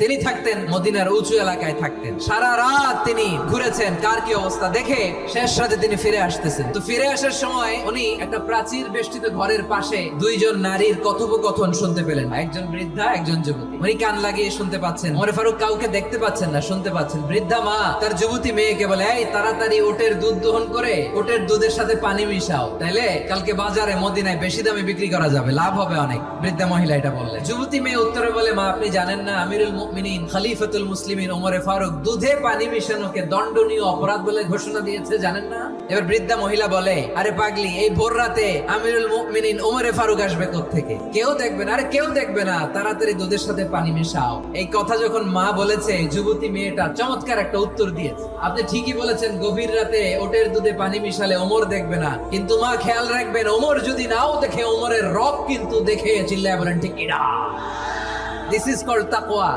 তিনি থাকতেন মদিনার উঁচু এলাকায় থাকতেন। সারা রাত তিনি ঘুরেছেন, কার কি অবস্থা দেখে শেষ রাতে তিনি ফিরে আসতেছেন। তো ফিরে আসার সময় উনি একটা প্রাচীর বেষ্টিত ঘরের পাশে দুইজন নারীর কথোপকথন শুনতে পেলেন। একজন বৃদ্ধা, একজন যুবতী। উনি কান লাগিয়ে শুনতে পাচ্ছেন। ওমর ফারুক কাউকে দেখতে পাচ্ছেন না, শুনতে পাচ্ছেন। বৃদ্ধা মা, তার যুবতী মেয়েকে বলে, এই, তাড়াতাড়ি ওটের দুধ দহন করে, ওটের দুধের সাথে পানি মিশাও। তাইলে কালকে বাজারে মদিনায় বেশি দামে বিক্রি করা যাবে, লাভ হবে অনেক। বৃদ্ধা মহিলা এটা বললেন। যুবতী মেয়ে উত্তরে বলে, মা, আপনি জানেন না, আমিরুল মুমিনিন মুসলিমিন ওমরে ফারুক দুধে পানি মিশানোকে দণ্ডনীয় অপরাধ বলে ঘোষণা দিয়েছে, জানেন না? এবার বৃদ্ধা মহিলা বলে, আরে পাগলি, এই ভোর রাতে আমিরুল মুমিনিন ওমরে ফারুক আসবে থেকে কেউ দেখবে না, আরে কেউ দেখবে না, তাড়াতাড়ি দুধের সাথে পানি মেশাও। এই কথা যখন মা বলেছে, যুবতী মেয়েটা চমৎকার একটা উত্তর দিয়েছে। আপনি ঠিকই বলেছেন, গভীর রাতে ওটের দুধে পানি মিশালে ওমর দেখবে না। কিন্তু মা খেয়াল রাখবেন, ওমর যদি নাও দেখে, ওমরের রব কিন্তু দেখে চিল্লায় বলেন, ঠিক দিস ইজ কল্ড তাকওয়া।